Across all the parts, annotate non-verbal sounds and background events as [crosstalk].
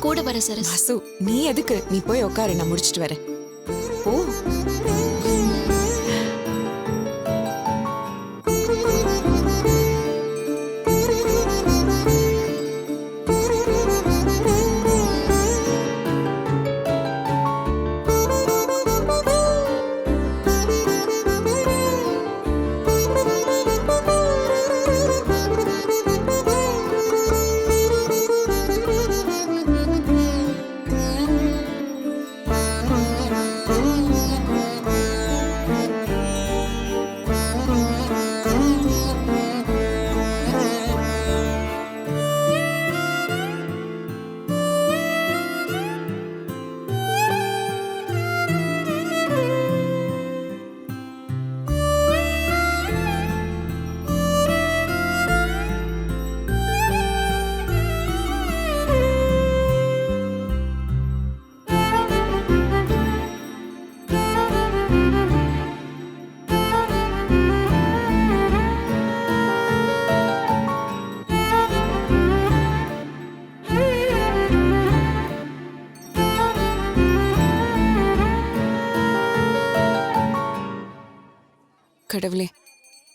கூட வர சரஸ். வாசு நீ எதுக்கு? நீ போய் உட்காரு நான் முடிச்சிட்டு வரேன்.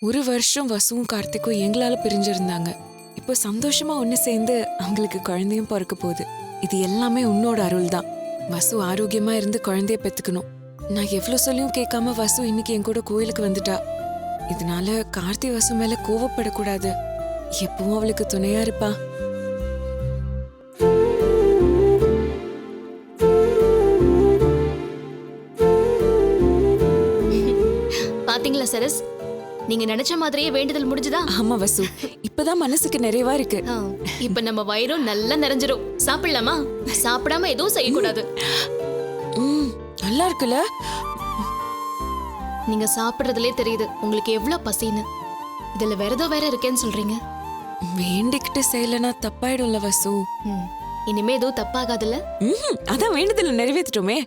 ஒரு வருஷம் வசுவும் கார்த்திக்கும் எங்களால் பிரிஞ்சிருந்தாங்க. இப்போ சந்தோஷமா ஒன்று சேர்ந்து அவங்களுக்கு குழந்தையும் பிறக்க போகுது. இது எல்லாமே உன்னோட அருள் தான் வசு ஆரோக்கியமா இருந்து குழந்தைய பெத்துக்கணும். நான் எவ்வளோ சொல்லியும் கேட்காம வசு இன்னைக்கு என் கூட கோயிலுக்கு வந்துட்டா. இதனால கார்த்தி வசு மேல கோவப்படக்கூடாது. எப்பவும் அவளுக்கு துணையா இருப்பா. பாத்தீங்களா சரஸ்? நீங்க நினைச்ச மாதிரியே வேண்டுதல் முடிஞ்சுதா? ஆமா வசு. இப்பதான் மனசுக்கு நிறைவா இருக்கு. இப்ப நம்ம வயிறும் நல்லா நிறைஞ்சிரும். சாப்பிடலாமா? சாப்பிடாம எதுவும் செய்யக்கூடாது. ம் நல்லா இருக்குல்ல? நீங்க சாப்பிடுறதுலே தெரியுது. உங்களுக்கு எவ்வளவு பசின்னு. இதுல விரதம் வேற இருக்கேன்னு சொல்றீங்க. வேண்டிக்கிட்டு செய்யலனா தப்பாயிடும்ல வசு. இனிமே எதுவும் தப்பாகாதுல்ல? அதான் வேண்டுதல நிறைவேற்றிட்டோமே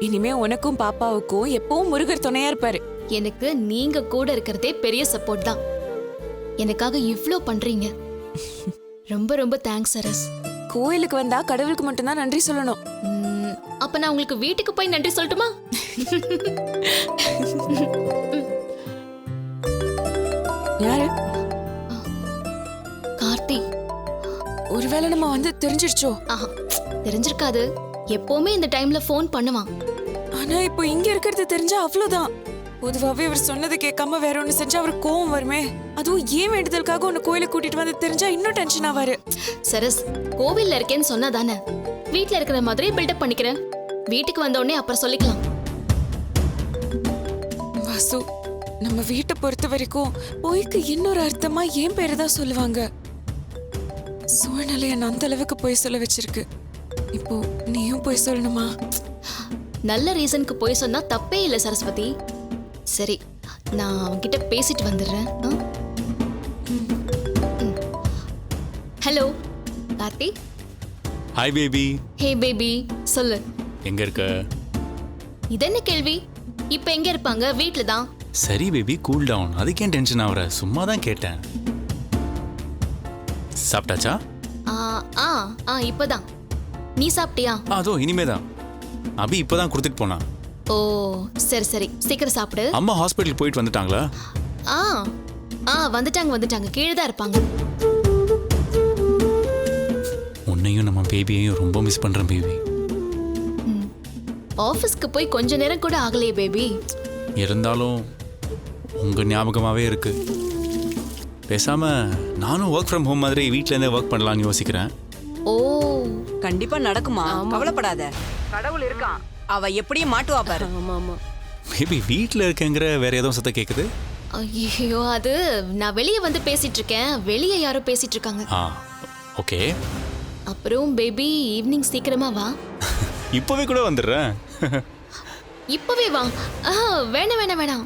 இனிமே உனக்கும் பாப்பாவுக்கும் எப்பவும் முருகர் துணையா இருப்பாரு. எனக்கு நீங்க கூட இருக்கிறதே பெரிய சப்போர்ட் தான். எனக்காக இவ்ளோ பண்றீங்க. ரொம்ப ரொம்ப தேங்க்ஸ் சரஸ். கோயிலுக்கு வந்தா கடவுளுக்கு மட்டும்தான் நன்றி சொல்லணும். ம், அப்ப நான் உங்களுக்கு வீட்டுக்கு போய் நன்றி சொல்லட்டுமா? யாரு? கார்த்தி. ஒருவேளை நம்ம வந்து தெரிஞ்சிருச்சோ? ஆஹா தெரிஞ்சிருக்காது. எப்பவுமே இந்த டைம்ல ஃபோன் பண்ணுவான். ஆனா இப்போ இங்க இருக்கிறது தெரிஞ்சா அவ்வளவுதான் பொதுவாவே அவர் சொன்னது கேட்காம வேற ஒண்ணு செஞ்சா அவருக்கு கோவம் வருமே. அதுவும் ஏன் வேண்டுதலுக்காக உன்னை கோயிலுக்கு கூட்டிட்டு வந்து தெரிஞ்சா இன்னும் டென்ஷன் ஆவாரு. சரஸ் கோவில்ல இருக்கேன்னு சொன்னா தானே வீட்ல இருக்கிற மாதிரி பில்டப் பண்ணிக்கிறேன். வீட்டுக்கு வந்த உடனே அப்புறம் சொல்லிக்கலாம். வாசு நம்ம வீட்டை பொறுத்த வரைக்கும் பொய்க்கு இன்னொரு அர்த்தமா ஏன் பேரு தான் சொல்லுவாங்க. சூழ்நிலை என்ன அந்த அளவுக்கு பொய் சொல்ல வச்சிருக்கு. இப்போ நீயும் பொய் சொல்லணுமா? நல்ல ரீசனுக்கு போய் சொன்னா தப்பே இல்லை சரஸ்வதி. சரி நான் அவன்கிட்ட பேசிட்டு வந்துடுறேன். Hello Karthi? Hi baby hey baby சொல்லு. எங்க இருக்க? இது என்ன கேள்வி? இப்ப எங்க இருப்பாங்க? வீட்ல தான். சரி பேபி கூல் டவுன் அதுக்கு ஏன் டென்ஷன் ஆகுற சும்மா தான் கேட்டேன். சாப்பிட்டாச்சா? ஆ ஆ ஆ இப்பதான். நீ சாப்பிட்டியா? அதோ இனிமே தான் அபி இப்பதான் கொடுத்துட்டு போனா ஓ சரி சரி. சீக்கிரம் சாப்பிடு. அம்மா ஹாஸ்பிட்டல் போயிட்டு வந்துட்டாங்களா? ஆ ஆ வந்துட்டாங்க வந்துட்டாங்க. கீழே தான் இருப்பாங்க. உன்னையும் நம்ம பேபியையும் ரொம்ப மிஸ் பண்றேன் பேபி. ஆஃபீஸ்க்கு போய் கொஞ்ச நேரம் கூட ஆகலையே பேபி. இருந்தாலும் உங்க ஞாபகமாவே இருக்கு. பேசாம நானும் ஒர்க் ஃப்ரம் ஹோம் மாதிரி வீட்ல இருந்தே ஒர்க் பண்ணலாம்னு யோசிக்கிறேன். ஓ. கண்டிப்பா நடக்குமா? கவலைப்படாத. கடவுள் இருக்கான். அவ எப்படியும் மாட்டுவா பாரு. பேபி வீட்ல இருக்கேங்கிற வேற ஏதோ சத்தம் கேக்குது? ஐயோ அது நான் வெளியே வந்து பேசிட்டு இருக்கேன் வெளியே யாரோ பேசிட்டு இருக்காங்க ஆ ஓகே. அப்புறம் பேபி ஈவினிங் சீக்கிரமா வா. [laughs] இப்போவே கூட வந்துடுறேன். இப்பவே வா. ஆ வேணாம் வேணாம் வேணாம்.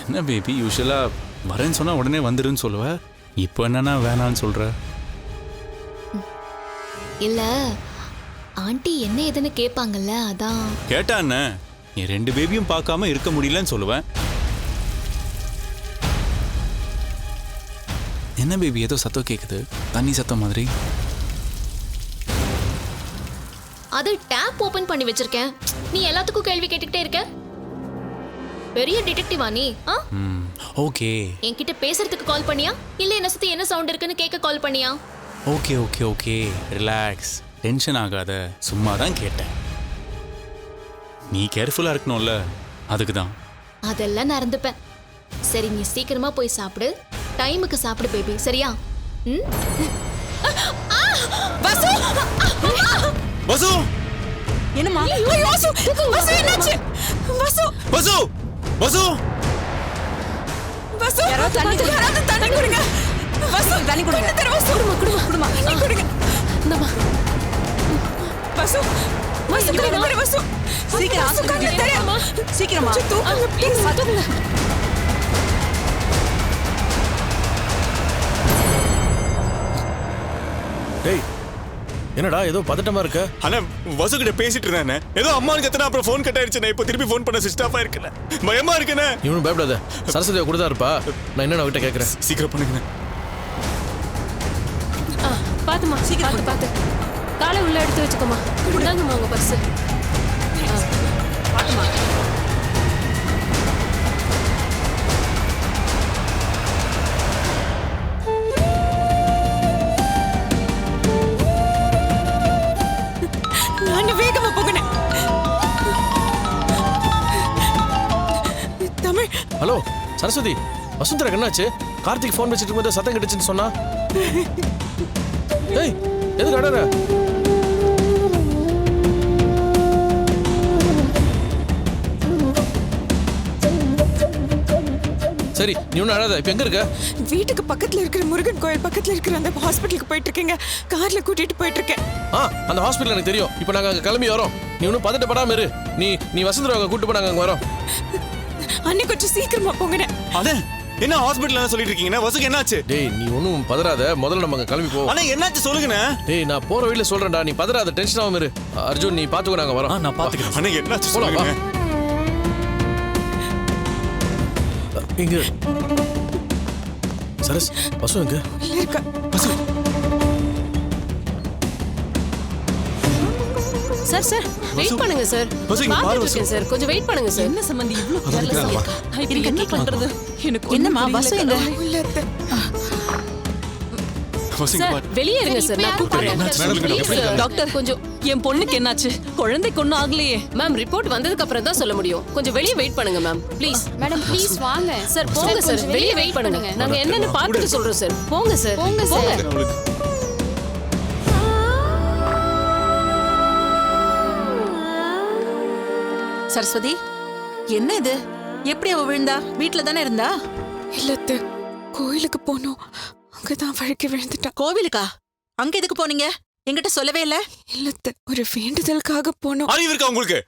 என்ன பேபி யூஸ்வலா வரேன்னு சொன்னா உடனே வந்துருன்னு சொல்லுவ? இப்போ என்னன்னா வேணான்னு சொல்ற? இல்ல ஆண்டி என்ன ஏதுன்னு கேட்பாங்கல்ல அதான். கேட்டா என்ன? நீ ரெண்டு பேபியும் பார்க்காம இருக்க முடியலன்னு சொல்லுவேன் என்ன பேபி ஏதோ சத்தம் கேட்குது தண்ணி சத்தம் மாதிரி. அது டேப் ஓபன் பண்ணி வச்சிருக்கேன். நீ எல்லாத்துக்கும் கேள்வி கேட்டுக்கிட்டே இருக்க? பெரிய டிடெக்டிவா நீ ஆ? ஓகே. என்கிட்ட பேசுறதுக்கு கால் பண்ணியா? இல்ல என்ன சுத்தி என்ன சவுண்ட் இருக்குன்னு கேட்க கால் பண்ணியா? Okay okay okay. Relax. Tension ஆகாத சும்மா தான் கேட்டேன். நீ கேர்ஃபுல்லாக இருக்கணும்ல அதுக்கு தான் அதெல்லாம் நான் இருந்துப்பேன் சரி நீ சீக்கிரமா போய் சாப்பிடு. டைமுக்கு சாப்பிடு பேபி சரியா? ம்? வசு! வசு! என்னம்மா? ஐயோ, வசு! வசு! என்னாச்சு? வசு! வசு! வசு! வசு! யாராவது தண்ணி கொடுங்க. யாராவது தண்ணி கொடுங்க. வசு தண்ணி கொடுங்க. கொண்டு தர வசு குடுமா குடுமா. குடுமா தண்ணி கொடுங்க. இந்தம்மா. வசு வசு தர வசு சீக்கிரம் வசு, கொண்டு ஆஸ்பத்திரிக்கு தர. போம்மா. சீக்கிரமா. கொஞ்சம் தூக்குங்க ப்ளீஸ் தூக்குங்க டேய் என்னடா ஏதோ பதட்டமா இருக்க? அண்ணா வசு கிட்ட பேசிட்டு இருந்தேன் ஏதோ அம்மானுக்கு எத்தனை அப்புறம் ஃபோன் கட் ஆயிடுச்சு நான் இப்போ திருப்பி ஃபோன் பண்ண சுவிச் ஆஃப் ஆயிருக்கேன் பயமா இருக்குண்ணே இவனும் பயப்படாத. சரஸ்வதியா கூட தான் இருப்பா. நான் என்ன அவகிட்ட கேட்கறேன் சீக்கிரம் பண்ணுங்கண்ணே பாத்துமா சீக்கிரம் பார்த்து பார்த்து. காலை உள்ள எடுத்து வச்சுக்கோமா இந்தாங்கம்மா உங்க பர்ஸ் நான் வேகமா போகணும். தமிழ். ஹலோ சரஸ்வதி வசுந்தரா என்னாச்சு? கார்த்திக் ஃபோன் வச்சுட்டு இருக்கும்போது சத்தம் கிடைச்சுன்னு சொன்னா? ஏய் எதுக்கு அடற? சரி நீ ஒன்றும் அழாத. இப்போ எங்க இருக்க? வீட்டுக்கு பக்கத்துல இருக்கிற முருகன் கோயில் பக்கத்துல இருக்கிற அந்த ஹாஸ்பிட்டலுக்கு போயிட்டு இருக்கேங்க. கார்ல கூட்டிட்டு போயிட்டு இருக்கேன். ஆ அந்த ஹாஸ்பிட்டல் எனக்கு தெரியும். இப்போ நாங்கள் அங்கே கிளம்பி வரோம். நீ ஒன்றும் பதட்டப்படாம இரு. நீ நீ வசுந்தரா அங்கே கூட்டு போனாங்க அங்கே வரோம். அன்னை கொஞ்சம் சீக்கிரமா போங்கண்ணே. அண்ணே என்ன ஹாஸ்பிட்டல் சொல்லிட்டு இருக்கீங்கண்ணே வசுக்கு என்னாச்சு? டேய் நீ ஒன்றும் பதறாத. முதல்ல நம்ம அங்கே கிளம்பி போவோம். அண்ணா என்னாச்சு சொல்லுங்கண்ணே? டேய் நான் போற வழியில சொல்றேன்டா. நீ பதறாத டென்ஷன் ஆகாம இரு. அர்ஜுன் நீ பாத்துக்கோ நாங்க வரோம். நான் பாத்துக்கிறேன். அண்ணா என்னாச்சு. சொல்லுங்க இங்க. சரஸ் பசு எங்க? இருக்கா சார் சார் வெயிட் பண்ணுங்க சார். பாத்துட்டு. இருக்கேன் சார். கொஞ்சம் வெயிட் பண்ணுங்க சார். என்ன சம்பந்தி இவ்ளோ இருக்க? என்ன பண்றது? எனக்கு என்னம்மா வசு எங்க? சார். வெளியே இருங்க சார் நான் கூப்பிடுறேன். டாக்டர் கொஞ்சம் என் பொண்ணுக்கு என்னாச்சு? குழந்தைக்கு ஒன்றும் ஆகலையே. மேம் ரிப்போர்ட் வந்ததுக்கு அப்புறம் தான் சொல்ல முடியும். கொஞ்சம் வெளியே வெயிட் பண்ணுங்க மேம் ப்ளீஸ் மேடம் ப்ளீஸ் வாங்க. சார் போங்க சார் வெளியே வெயிட் பண்ணுங்க. நாங்க என்னன்னு பார்த்துட்டு சொல்றோம் சார் போங்க சார் போங்க சார் சரஸ்வதி என்ன இது? எப்படி அவ விழுந்தா? வீட்ல தானே இருந்தா? இல்ல அத்தை. கோயிலுக்கு போனோம். அங்கதான் வழுக்கி விழுந்துட்டா. கோவிலுக்கா? அங்க எதுக்கு போனீங்க? என்கிட்ட சொல்லவே இல்ல. இல்ல அத்தை ஒரு வேண்டுதலுக்காக போனோம். அறிவு இருக்கா உங்களுக்கு?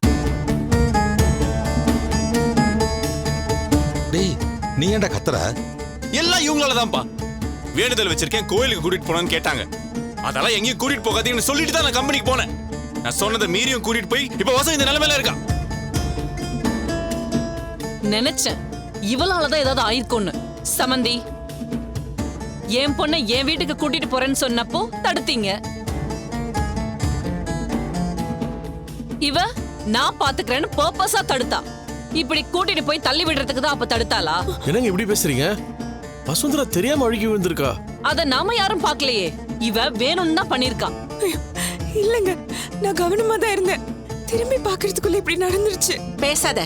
டேய் நீ ஏன்டா கத்துற? எல்லாம் இவங்களால தான்ப்பா வேண்டுதல் வச்சிருக்கேன் கோயிலுக்கு கூட்டிட்டு போனான்னு கேட்டாங்க. அதெல்லாம் எங்கேயும் கூட்டிட்டு போகாதீங்கன்னு சொல்லிட்டு தான் நான் கம்பெனிக்கு போனேன். நான் சொன்னதை மீறியும் கூட்டிட்டு போய் இப்ப வசம் இந்த நிலைமையில இருக்கா? நினைச்சேன். இவளால தான் ஏதாவது ஆயிருக்கும்னு. சமந்தி என் பொண்ணை என் வீட்டுக்கு கூட்டிட்டு போறேன்னு சொன்னப்போ தடுத்தீங்க. இவ நான் பாத்துக்கிறேன்னு பர்பஸா தடுத்தா. இப்படி கூட்டிட்டு போய் தள்ளி விடுறதுக்கு தான் அப்ப தடுத்தாளா? என்னங்க இப்படி பேசுறீங்க? வசுந்தரா தெரியாம அழுகி விழுந்திருக்கா? அத நாம யாரும் பார்க்கலையே இவ வேணும்னு தான் பண்ணிருக்கா. இல்லங்க நான் கவனமா தான் இருந்தேன். திரும்பி பாக்குறதுக்குள்ள இப்படி நடந்துருச்சு. பேசாத.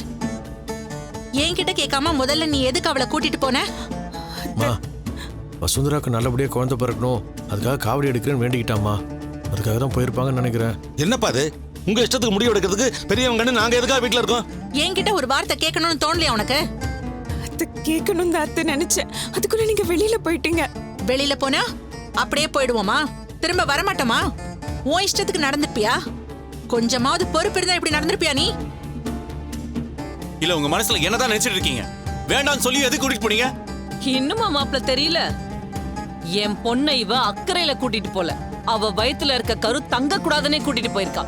என்கிட்ட கேட்காம முதல்ல நீ எதுக்கு அவளை கூட்டிட்டு போன? மா வசுந்தராக்கு நல்லபடியா குழந்தை பிறக்கணும். அதுக்காக காவடி எடுக்கிறேன்னு வேண்டிக்கிட்டாமா அதுக்காக தான் போயிருப்பாங்கன்னு நினைக்கிறேன். என்னப்பா அது? உங்க இஷ்டத்துக்கு முடிவு எடுக்கிறதுக்கு பெரியவங்கன்னு நாங்க எதுக்காக வீட்ல இருக்கோம்? என்கிட்ட ஒரு வார்த்தை கேட்கணும்னு தோணலையா உனக்கு? அத்தை கேட்கணும் தான் அத்தை நினைச்சேன். அதுக்குள்ள நீங்க வெளியில போயிட்டீங்க. வெளியில போனா? அப்படியே போயிடுவோமா? திரும்ப வரமாட்டோமா? உன் இஷ்டத்துக்கு நடந்துப்பியா கொஞ்சமாவது பொறுப்பு இருந்தா இப்படி நடந்திருப்பியா நீ? இல்ல உங்க மனசுல என்னதான் நினைச்சிட்டு இருக்கீங்க? வேண்டாம்னு சொல்லி எதுக்கு கூட்டிட்டு போனீங்க? இன்னுமா மாப்பிள தெரியல? என் பொண்ணை இவ அக்கறையில கூட்டிட்டு போல. அவ வயித்துல இருக்க கரு தங்க கூடாதுன்னே கூட்டிட்டு போயிருக்கா.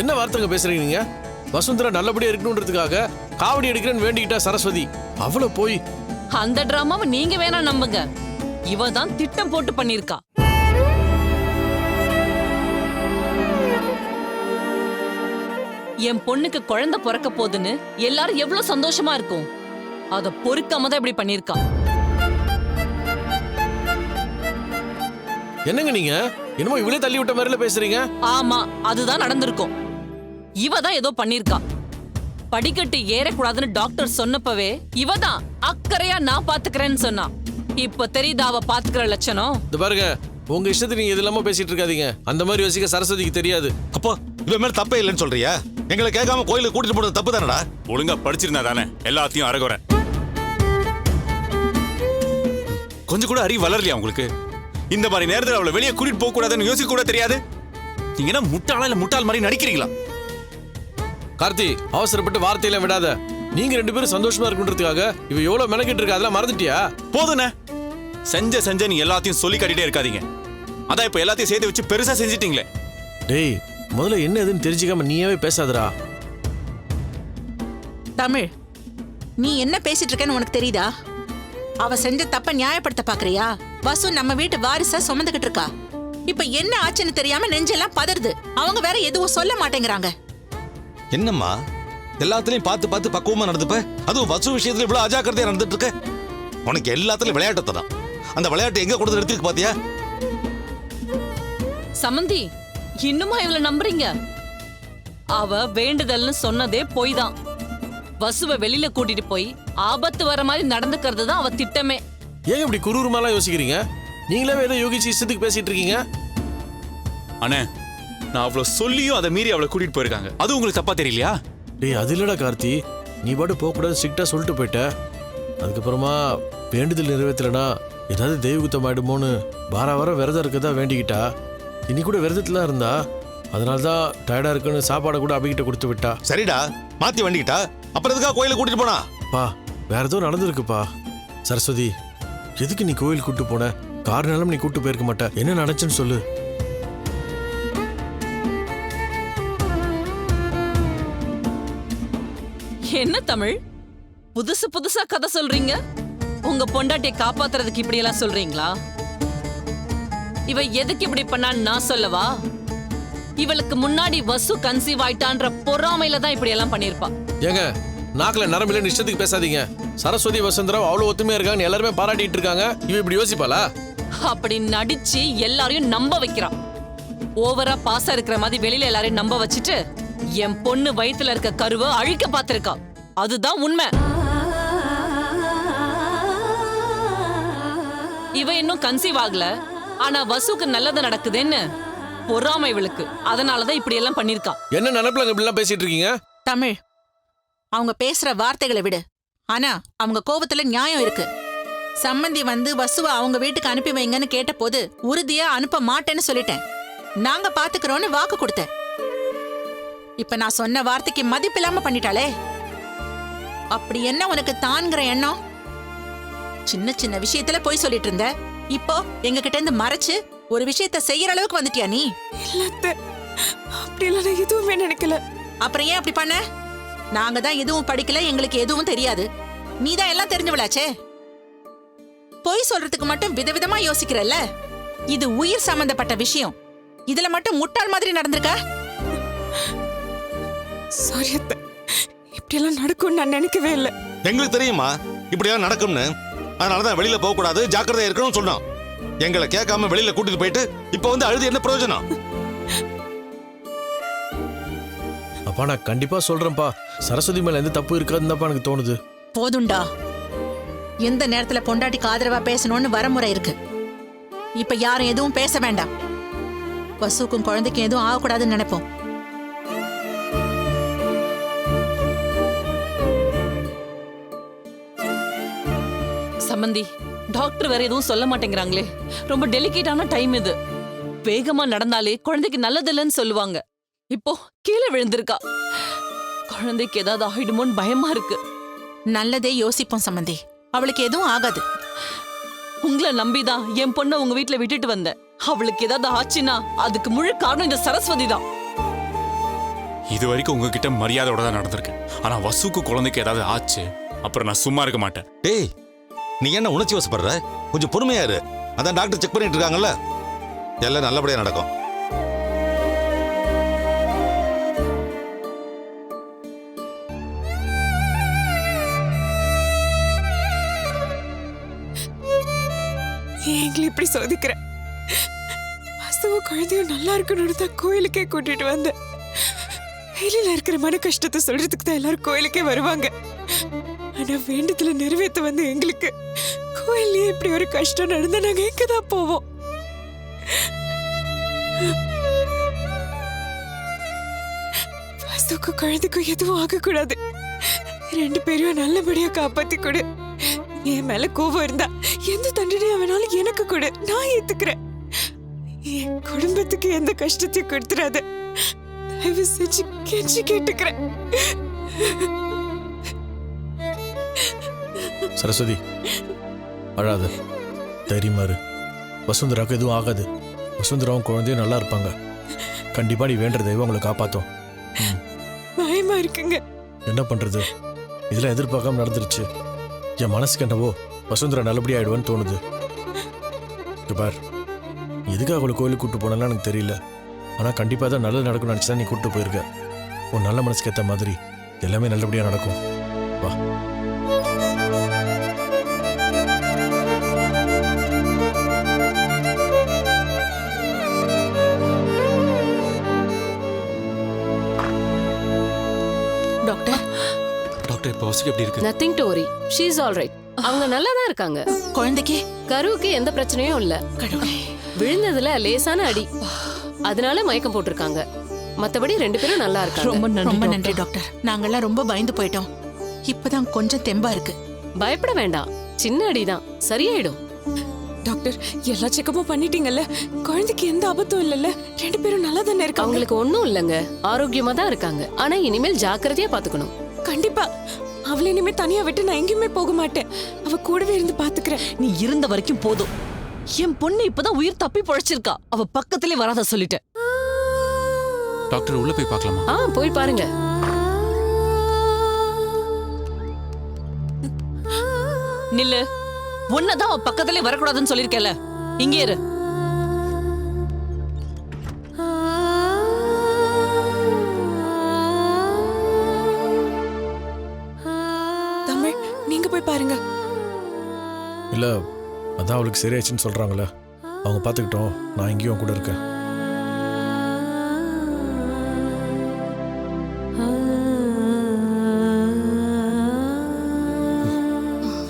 என்ன வார்த்தைங்க பேசுறீங்க நீங்க? வசுந்தரா நல்லபடியா இருக்கணுன்றதுக்காக காவடி எடுக்கிறேன்னு வேண்டிக்கிட்டா சரஸ்வதி. அவளை போய் அந்த டிராமாவை நீங்க வேணா நம்புங்க. இவ தான் திட்டம் போட்டு பண்ணிருக்கா. என் பொண்ணுக்கு குழந்தை பிறக்க போகுதுன்னு எல்லாரும் எவ்வளவு சந்தோஷமா இருக்கும். அத பொறுக்காம தான் இப்படி பண்ணிருக்கா. என்னங்க நீங்க? என்னமோ இவ்வளவு தள்ளி விட்ட மாதிரில பேசுறீங்க? ஆமா அதுதான் நடந்திருக்கும். இவ தான் ஏதோ பண்ணிருக்கா. படிக்கட்டு ஏறக்கூடாதுன்னு டாக்டர் சொன்னப்பவே இவ தான் அக்கறையா நான் பாத்துக்கிறேன்னு சொன்னா. இப்ப தெரியுதா அவ பாத்துக்கிற லட்சணம்? இந்த பாருங்க உங்க இஷ்டத்துக்கு நீங்க இது இல்லாம பேசிட்டு இருக்காதீங்க. அந்த மாதிரி யோசிக்க சரஸ்வதிக்கு தெரியாது. அப்போ இவன் மேல தப்பே இல்லைன்னு சொல்றியா? எங்களை கேட்காம கோயிலுக்கு கூட்டிட்டு போனது தப்பு தானடா? ஒழுங்கா படிச்சிருந்தா தானே. எல்லாத்தையும் அறகுறை. கொஞ்சம் கூட அறிவு வளரலையா உங்களுக்கு? இந்த மாதிரி நேரத்தில் அவளை வெளியே கூட்டிட்டு போக கூடாதுன்னு யோசிக்க கூட தெரியாது. நீங்க என்ன முட்டாளா இல்ல முட்டாள் மாதிரி நடிக்கிறீங்களா? கார்த்தி அவசரப்பட்டு வார்த்தையில விடாத. நீங்க ரெண்டு பேரும் சந்தோஷமா இருக்குன்றதுக்காக இவ எவ்வளவு மெனக்கிட்டு இருக்கா அதெல்லாம் மறந்துட்டியா? போதுண்ணே. செஞ்ச செஞ்ச நீ எல்லாத்தையும் சொல்லி காட்டிட்டே இருக்காதீங்க. அதான் இப்ப எல்லாத்தையும் சேர்த்து வச்சு பெருசா செஞ்சிட்டீங்களே. டேய் முதல்ல என்ன எதுன்னு தெரிஞ்சுக்காம நீயாவே பேசாதடா. தமிழ் நீ என்ன பேசிட்டு இருக்கேன்னு உனக்கு தெரியுதா? அவ செஞ்ச தப்ப நியாயப்படுத்த பாக்குறியா? வசு நம்ம வீட்டு வாரிசா சுமந்துகிட்டு இருக்கா. இப்ப என்ன ஆச்சுன்னு தெரியாம நெஞ்செல்லாம் பதறுது. அவங்க வேற எதுவும் சொல்ல மாட்டேங்கிறாங்க. என்னம்மா? எல்லாத்துலயும் பார்த்து பார்த்து பக்குவமா நடந்துப்ப? அதுவும் வசு விஷயத்துல இவ்வளவு அஜாக்கிரதையா நடந்துட்டு இருக்க? உனக்கு எல்லாத்துலயும் விளையாட்டு தான் அந்த விளையாட்டு எங்க கொடுத்து எடுத்துருக்கு பாத்தியா? சமந்தி இன்னுமா இவள நம்புறீங்க? அவ வேண்டுதல்னு சொன்னதே பொய் தான் வசுவ வெளியில கூட்டிட்டு போய் ஆபத்து வர மாதிரி நடந்துக்கிறது தான் அவ திட்டமே. ஏங்க இப்படி குரூரமாலாம் யோசிக்கிறீங்க? நீங்களே ஏதோ யோகிச்சு இஷ்டத்துக்கு பேசிட்டு இருக்கீங்க? அண்ணே நான் அவ்வளவு சொல்லியும் அதை மீறி அவளை கூட்டிட்டு போயிருக்காங்க. அது உங்களுக்கு தப்பா தெரியலையா? டேய் அது இல்லடா கார்த்தி. நீ பாட்டு போகக்கூடாது ஸ்ட்ரிக்டா சொல்லிட்டு போயிட்ட. அதுக்கப்புறமா வேண்டுதல் நிறைவேற்றலனா ஏதாவது தெய்வகுத்தம் ஆயிடுமோன்னு வார வாரம் விரதம் இருக்கதா வேண்டிக்கிட்டா. இனி கூட விரதத்துல இருந்தா. அதனால தான் டயர்டா இருக்குன்னு சாப்பாடை கூட அபிகிட்ட கொடுத்து விட்டா. சரிடா மாத்தி வண்டிக்கிட்டா. அப்புறம் எதுக்காக கோயிலுக்கு கூட்டிட்டு போனா? பா வேற ஏதோ நடந்திருக்குப்பா. சரஸ்வதி எதுக்கு நீ கோயில் கூட்டு போன? காரணம் நீ கூட்டு போயிருக்க மாட்ட. என்ன நடந்துச்சுன்னு சொல்லு. என்ன தமிழ்? புதுசு புதுசா கதை சொல்றீங்க? உங்க பொண்டாட்டியை காப்பாத்துறதுக்கு இப்படி எல்லாம் சொல்றீங்களா? இவ எதுக்கு இப்படி பண்ணான்னு நான் சொல்லவா? இவளுக்கு முன்னாடி வசு கன்சீவ் ஆயிட்டான்ற பொறாமையில தான் இப்படி எல்லாம் பண்ணிருப்பா ஏங்க நாக்கில் நரம்பில்ல இஷ்டத்துக்கு பேசாதீங்க. சரஸ்வதி வசந்தராவ் அவ்வளோ ஒத்துமையா இருக்காங்கன்னு எல்லாருமே பாராட்டிட்டு இருக்காங்க. இவ இப்படி யோசிப்பாளா? அப்படி நடிச்சு எல்லாரையும் நம்ப வைக்கிறா ஓவரா பாசா இருக்கிற மாதிரி வெளியில எல்லாரையும் நம்ப வச்சுட்டு என் பொண்ணு வயித்துல இருக்க கருவை அழிக்க பார்த்திருக்கா. அதுதான் உண்மை. இவ இன்னும் கன்சீவ் ஆகல. ஆனா வசுக்கு நல்லது நடக்குதுன்னு பொறாமை இவளுக்கு. அதனாலதான் இப்படி எல்லாம் பண்ணிருக்கா என்ன நினைப்புல இப்படிலாம் பேசிட்டு இருக்கீங்க? தமிழ் அவங்க பேசுற வார்த்தைகளை விடு. ஆனா அவங்க கோபத்துல நியாயம் இருக்கு. சம்மந்தி வந்து வசுவை அவங்க வீட்டுக்கு அனுப்பி வைங்கன்னு கேட்டபோது உறுதியா அனுப்ப மாட்டேன்னு சொல்லிட்டேன். நாங்க பாத்துக்கிறோம்னு வாக்கு கொடுத்தேன். இப்ப நான் சொன்ன வார்த்தைக்கு மதிப்பில்லாம பண்ணிட்டாளே. அப்படி என்ன உனக்கு தான்கிற எண்ணம்? சின்ன சின்ன விஷயத்துல போய் சொல்லிட்டு இருந்த. இப்போ எங்க கிட்ட இருந்து மறைச்சு ஒரு விஷயத்த செய்யற அளவுக்கு வந்துட்டியா நீ? இல்ல அப்படிலாம் நான் எதுவுமே நினைக்கல. அப்புறம் ஏன் அப்படி பண்ண? நாங்க தான் எதுவும் படிக்கல எங்களுக்கு எதுவும் தெரியாது. நீ தான் எல்லாம் தெரிஞ்சவளாச்சே? பொய் சொல்றதுக்கு மட்டும் விதவிதமா யோசிக்கிறல்ல? இது உயிர் சம்பந்தப்பட்ட விஷயம். இதுல மட்டும் முட்டாள் மாதிரி நடந்திருக்க? சாரி அத்தை. இப்படியெல்லாம் நடக்கும்னு நான் நினைக்கவே இல்லை. எங்களுக்கு தெரியுமா? இப்படியா நடக்கும்னு? அதனாலதான் வெளியில போக கூடாது ஜாக்கிரதையா இருக்கணும்னு சொன்னோம் எங்களை கேட்காம வெளியில கூட்டிட்டு போயிட்டு இப்ப வந்து அழுது என்ன பிரயோஜனம்? அப்பா நான் கண்டிப்பா சொல்றேன்ப்பா. சரஸ்வதி மேல எந்த தப்பு இருக்காதுன்னு எனக்கு தோணுது. போதுண்டா. எந்த நேரத்துல பொண்டாட்டிக்கு ஆதரவா பேசணும்னு வரமுறை இருக்கு. இப்ப யாரும் எதுவும் பேச வேண்டாம். வசுக்கும் குழந்தைக்கும் எதுவும் ஆகக்கூடாதுன்னு நினைப்போம். சம்மந்தி டாக்டர் வேற எதுவும் சொல்ல மாட்டேங்கிறாங்களே. ரொம்ப டெலிகேட்டான டைம் இது. வேகமா நடந்தாலே குழந்தைக்கு நல்லதில்லைன்னு சொல்லுவாங்க. இப்போ கீழே விழுந்திருக்கா. குழந்தைக்கு ஏதாவது ஆயிடுமோன்னு பயமா இருக்கு. நல்லதே யோசிப்போம் சம்பந்தி அவளுக்கு எதுவும் ஆகாது. உங்களை நம்பிதான் என் பொண்ணை உங்க வீட்ல விட்டுட்டு வந்தேன். அவளுக்கு ஏதாவது ஆச்சுன்னா அதுக்கு முழு காரணம் இந்த சரஸ்வதி தான். இது வரைக்கும் உங்ககிட்ட மரியாதையோட தான் நடந்திருக்கேன். ஆனா வசுக்கு குழந்தைக்கு ஏதாவது ஆச்சு அப்புறம் நான் சும்மா இருக்க மாட்டேன். டேய் நீ என்ன உணர்ச்சி வசப்படுற? கொஞ்சம் பொறுமையா இரு. அதான் டாக்டர் செக் பண்ணிட்டு இருக்காங்கல்ல? எல்லாம் நல்லபடியா நடக்கும். எங்களை இப்படி சோதிக்கிற? வசுவ குழந்தையும் நல்லா இருக்கணும்னு தான் கோயிலுக்கே கூட்டிட்டு வந்தேன். வெளியில இருக்கிற மன கஷ்டத்தை சொல்றதுக்கு தான் எல்லாரும் கோயிலுக்கே வருவாங்க. ஆனா வேண்டத்துல நிறைவேற்ற வந்து எங்களுக்கு கோயிலே இப்படி ஒரு கஷ்டம் நடந்து நாங்க எங்கதான் போவோம்? வசுக்கு குழந்தைக்கும் எதுவும் ஆகக்கூடாது. ரெண்டு பேரையும் நல்லபடியா காப்பாத்தி கொடு. என் மேல கோவம் இருந்தா எந்த தண்டனையும் வேணாலும் எனக்கு கொடு. நான் ஏத்துக்கிறேன். என் குடும்பத்துக்கு எந்த கஷ்டத்தையும் கொடுத்துறாத தயவு செஞ்சு கெஞ்சி கேட்டுக்கிறேன். சரஸ்வதி அழாத. தைரியமா இரு. வசுந்தராவுக்கு எதுவும் ஆகாது. வசுந்தராவும் குழந்தையும் நல்லா இருப்பாங்க. கண்டிப்பா நீ வேண்ட தெய்வம் உங்களை காப்பாத்தும். பயமா இருக்குங்க. என்ன பண்றது? இதெல்லாம் எதிர்பார்க்காம நடந்துருச்சு. என் மனசுக்கு என்னவோ வசுந்தரா நல்லபடியாக ஆயிடுவான்னு தோணுது. பார் எதுக்காக அவளை கோயிலுக்கு கூட்டு போனலாம் எனக்கு தெரியல. ஆனால் கண்டிப்பாக தான் நல்லது நடக்கும்னு நினச்சி தான் நீ கூப்பிட்டு போயிருக்க. உன் நல்ல மனசுக்கு ஏற்ற மாதிரி எல்லாமே நல்லபடியாக நடக்கும். வா. வசுக்கு எப்படி இருக்கு? Nothing to worry she is all right அவங்க நல்லா தான் இருக்காங்க. குழந்தைக்கு? கருவுக்கு எந்த பிரச்சனையும் இல்ல. கடவுளே. விழுந்ததுல லேசான அடி. அதனால மயக்கம் போட்டிருக்காங்க. மத்தபடி ரெண்டு பேரும் நல்லா இருக்காங்க. ரொம்ப நன்றி ரொம்ப டாக்டர். நன்றி டாக்டர். நாங்கெல்லாம் ரொம்ப பயந்து போயிட்டோம். இப்பதான் கொஞ்சம் தெம்பா இருக்கு. பயப்பட வேண்டாம். சின்ன அடிதான். சரியாயிடும். டாக்டர் எல்லா செக்கப்பும் பண்ணிட்டீங்கல்ல? குழந்தைக்கு எந்த ஆபத்தும் இல்லைல்ல? ரெண்டு பேரும் நல்லா தானே இருக்காங்க? அவங்களுக்கு ஒண்ணும் இல்லைங்க. ஆரோக்கியமா தான் இருக்காங்க. ஆனா இனிமேல் ஜாக்கிரதையா பாத்துக்கணும். கண்டிப்பா. அவளை இனிமே தனியா விட்டு நான் எங்கேயுமே போக மாட்டேன். அவ கூடவே இருந்து பாத்துக்கிறேன். நீ இருந்த வரைக்கும் போதும். என் பொண்ணு இப்பதான் உயிர் தப்பி பொழைச்சிருக்கா. அவ பக்கத்திலே வராத சொல்லிட்டேன். டாக்டர் உள்ள போய் பார்க்கலாமா? ஆ போய் பாருங்க. நில்லு. உன்னதான் அவ பக்கத்திலே வரக்கூடாதுன்னு சொல்லிருக்கேல இங்கே இரு. அதான் அவளுக்கு சரியாச்சுன்னு சொல்றாங்களே அவங்க பார்த்துக்கிட்டோம். நான் இங்கேயும் கூட இருக்கேன்.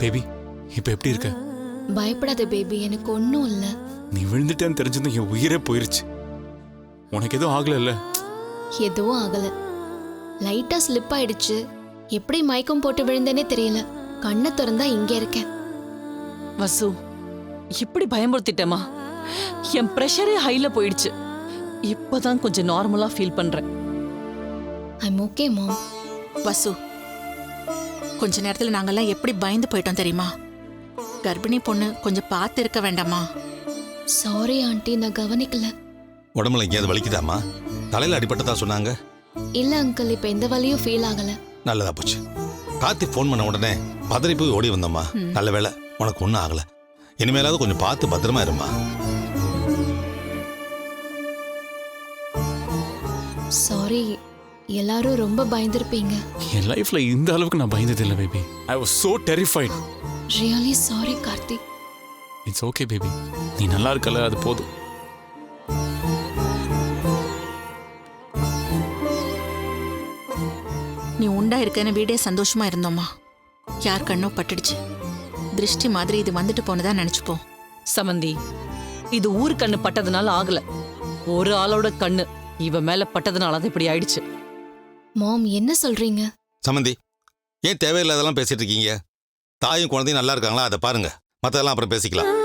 பேபி இப்போ எப்படி இருக்க? பயப்படாத பேபி எனக்கு ஒன்றும் இல்லை. நீ விழுந்துட்டேன்னு தெரிஞ்சதும் என் உயிரே போயிருச்சு. உனக்கு எதுவும் ஆகலைல்ல? எதுவும் ஆகல. லைட்டா ஸ்லிப் ஆயிடுச்சு. எப்படி மயக்கம் போட்டு விழுந்தேனே தெரியல. கண்ணை திறந்தா இங்க இருக்கேன். வசு இப்படி பயமுறுத்திட்டேமா என் ப்ரெஷரே ஹைல போயிடுச்சு. இப்பதான் கொஞ்சம் நார்மலா ஃபீல் பண்றேன். ஐம் ஓகே மாம் வசு கொஞ்ச நேரத்துல நாங்கெல்லாம் எப்படி பயந்து போயிட்டோம் தெரியுமா? கர்ப்பிணி பொண்ணு கொஞ்சம் பார்த்து இருக்க வேண்டாமா? சாரி ஆண்டி நான் கவனிக்கல. உடம்புல எங்கேயாவது வலிக்குதாம்மா? தலையில அடிபட்டதா சொன்னாங்க? இல்ல அங்கிள் இப்ப எந்த வலியும் ஃபீல் ஆகல. நல்லதா போச்சு. கார்த்தி ஃபோன் பண்ண உடனே பதறி போய் ஓடி வந்தம்மா. நல்ல வேளை உனக்கு ஒன்றும் ஆகல. இனிமேலாவது கொஞ்சம் பார்த்து பத்திரமா இருமா. சாரி எல்லாரும் ரொம்ப பயந்துருப்பீங்க. என் லைஃப்ல இந்த அளவுக்கு நான் பயந்தது இல்லை baby I was so terrified really sorry Karthik it's okay baby நீ நல்லா இருக்கல அது போதும். நீ உண்டா இருக்கன்னு வீடே சந்தோஷமா இருந்தோம்மா யார் கண்ணோ பட்டுடுச்சு? திருஷ்டி மாதிரி இது வந்துட்டு போனதா நினைச்சுப்போம். சமந்தி இது ஊர் கண்ணு பட்டதுனால ஆகல. ஒரு ஆளோட கண்ணு இவ மேல பட்டதுனால தான் இப்படி ஆயிடுச்சு. மாம் என்ன சொல்றீங்க? சமந்தி ஏன் தேவையில்லாதெல்லாம் பேசிட்டு இருக்கீங்க? தாயும் குழந்தையும் நல்லா இருக்காங்களா? அதை பாருங்க. மற்றதெல்லாம் அப்புறம் பேசிக்கலாம்.